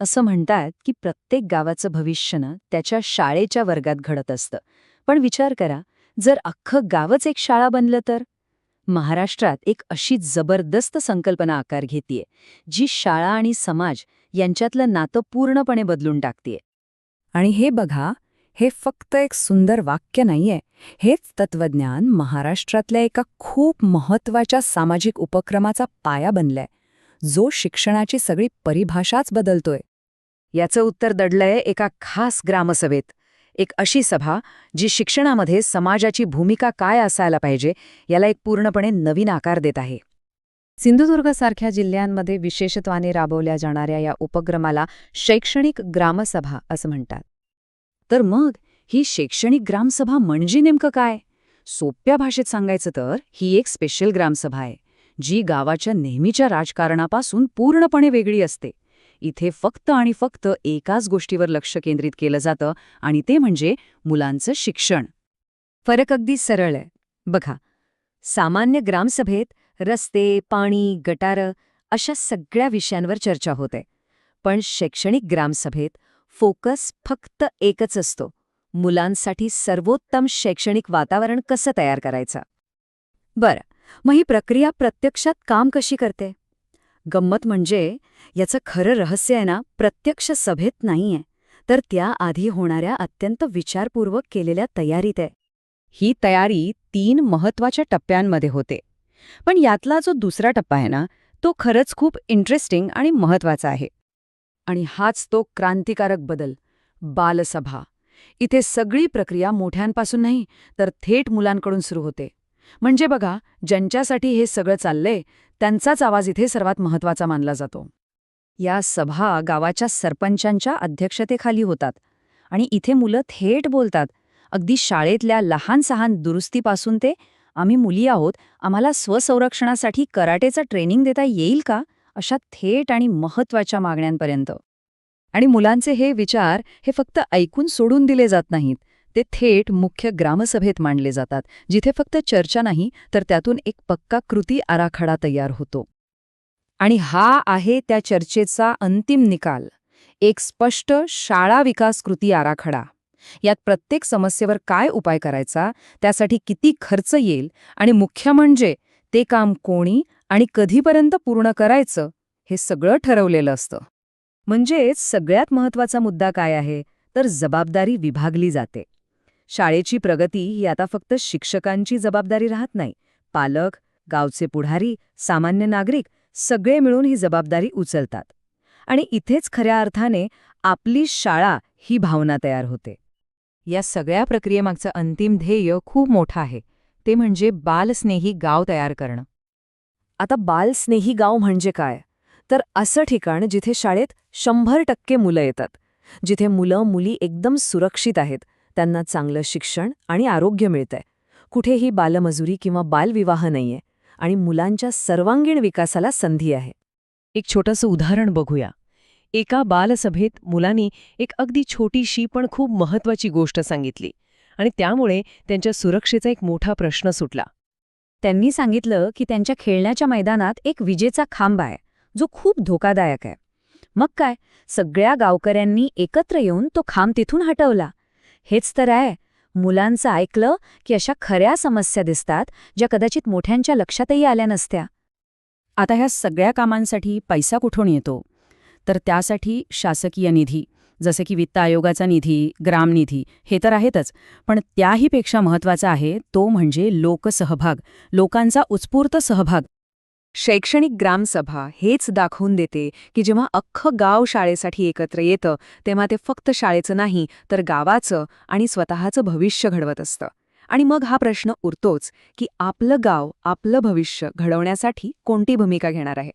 असं म्हणतात की प्रत्येक गावाचं भविष्य ना त्याच्या शाळेच्या वर्गात घडत असतं. पण विचार करा जर अख्खं गावच एक शाळा बनलं तर? महाराष्ट्रात एक अशी जबरदस्त संकल्पना आकार घेतीये जी शाळा आणि समाज यांच्यातलं नातं पूर्णपणे बदलून टाकतीये. आणि हे बघा हे फक्त एक सुंदर वाक्य नाहीये हेच तत्वज्ञान महाराष्ट्रातल्या एका खूप महत्त्वाच्या सामाजिक उपक्रमाचा पाया बनलाय जो शिक्षणाची सगळी परिभाषाच बदलतोय. याचं उत्तर दडलंय एका खास ग्रामसभेत. एक अशी सभा जी शिक्षणामध्ये समाजाची भूमिका काय असायला पाहिजे याला एक पूर्णपणे नवीन आकार देत आहे. सिंधुदुर्गसारख्या जिल्ह्यांमध्ये विशेषत्वाने राबवल्या जाणाऱ्या या उपक्रमाला शैक्षणिक ग्रामसभा असं म्हणतात. तर मग ही शैक्षणिक ग्रामसभा म्हणजे नेमकं काय? सोप्या भाषेत सांगायचं तर ही एक स्पेशल ग्रामसभा आहे जी गावाच्या नेहमीच्या राजकारणापासून पूर्णपणे वेगळी असते. इथे फक्त आणि फक्त एकाच गोष्टीवर लक्ष केंद्रित केलं जातं आणि ते म्हणजे मुलांचं शिक्षण. फरक अगदी सरळ आहे. बघा सामान्य ग्रामसभेत रस्ते पाणी गटारं अशा सगळ्या विषयांवर चर्चा होते. पण शैक्षणिक ग्रामसभेत फोकस फक्त एकच असतो. मुलांसाठी सर्वोत्तम शैक्षणिक वातावरण कसं तयार करायचं? बरं मग ही प्रक्रिया प्रत्यक्षात काम कशी करते? गंमत म्हणजे याचं खरं रहस्य आहे ना प्रत्यक्ष सभेत नाहीये. तर त्याआधी होणाऱ्या अत्यंत विचारपूर्वक केलेल्या तयारीत आहे. ही तयारी तीन महत्त्वाच्या टप्प्यांमध्ये होते. पण यातला जो दुसरा टप्पा आहे ना तो खरंच खूप इंटरेस्टिंग आणि महत्त्वाचा आहे. आणि हाच तो क्रांतिकारक बदल बालसभा. इथे सगळी प्रक्रिया मोठ्यांपासून नाही तर थेट मुलांकडून सुरू होते. म्हणजे बघा ज्यांच्यासाठी हे सगळं चाललंय त्यांचाच आवाज इथे सर्वात महत्त्वाचा मानला जातो. या सभा गावाच्या सरपंचांच्या अध्यक्षतेखाली होतात आणि इथे मुलं थेट बोलतात. अगदी शाळेतल्या लहान सहान दुरुस्तीपासून ते आम्ही मुली आहोत आम्हाला स्वसंरक्षणासाठी कराटेचं ट्रेनिंग देता येईल का? अशा थेट आणि महत्त्वाच्या मागण्यांपर्यंत. आणि मुलांचे हे विचार हे फक्त ऐकून सोडून दिले जात नाहीत. ते थेट मुख्य ग्रामसभेत मांडले जातात. जिथे फक्त चर्चा नाही तर त्यातून एक पक्का कृती आराखडा तयार होतो. आणि हा आहे त्या चर्चेचा अंतिम निकाल. एक स्पष्ट शाळा विकास कृती आराखडा. यात प्रत्येक समस्येवर काय उपाय करायचा त्यासाठी किती खर्च येईल आणि मुख्य म्हणजे ते काम कोणी आणि कधीपर्यंत पूर्ण करायचं हे सगळं ठरवलेलं असतं. म्हणजेच सगळ्यात महत्त्वाचा मुद्दा काय आहे तर जबाबदारी विभागली जाते. शाळेची प्रगती ही आता फक्त शिक्षकांची जबाबदारी राहत नाही. पालक गावचे पुढारी सामान्य नागरिक सगळे मिळून ही जबाबदारी उचलतात. आणि इथेच खऱ्या अर्थाने आपली शाळा ही भावना तयार होते. या सगळ्या प्रक्रियेमागचं अंतिम ध्येय खूप मोठं आहे. ते म्हणजे बालस्नेही गाव तयार करणं. आता बालस्नेही गाव म्हणजे काय? तर असं ठिकाण जिथे शाळेत शंभर टक्के मुलं येतात. जिथे मुलं मुली एकदम सुरक्षित आहेत. त्यांना चांगलं शिक्षण आणि आरोग्य मिळतंय. कुठेही बालमजुरी किंवा बालविवाह नाहीये आणि मुलांच्या सर्वांगीण विकासाला संधी आहे. एक छोटंसं उदाहरण बघूया. एका बालसभेत मुलांनी एक अगदी छोटीशी पण खूप महत्वाची गोष्ट सांगितली आणि त्यामुळे त्यांच्या सुरक्षेचा एक मोठा प्रश्न सुटला. त्यांनी सांगितलं की त्यांच्या खेळण्याच्या मैदानात एक विजेचा खांब आहे जो खूप धोकादायक आहे. मग काय? सगळ्या गावकऱ्यांनी एकत्र येऊन तो खांब तिथून हटवला. हेच तर आहे. मुलांचं ऐकलं की अशा खऱ्या समस्या दिसतात ज्या कदाचित मोठ्यांच्या लक्षातही आल्या नसत्या. आता ह्या सगळ्या कामांसाठी पैसा कुठून येतो? तर त्यासाठी शासकीय निधी जसे की वित्त आयोगाचा निधी ग्रामनिधी हे तर आहेतच. पण त्याहीपेक्षा महत्त्वाचा आहे तो म्हणजे लोकसहभाग लोकांचा उत्स्फूर्त सहभाग. शैक्षणिक ग्रामसभा हेच दाखवून देते की जेव्हा अख्खं गाव शाळेसाठी एकत्र येतं तेव्हा ते फक्त शाळेचं नाही तर गावाचं आणि स्वतःचं भविष्य घडवत असतं. आणि मग हा प्रश्न उरतोच की आपलं गाव आपलं भविष्य घडवण्यासाठी कोणती भूमिका घेणार आहे?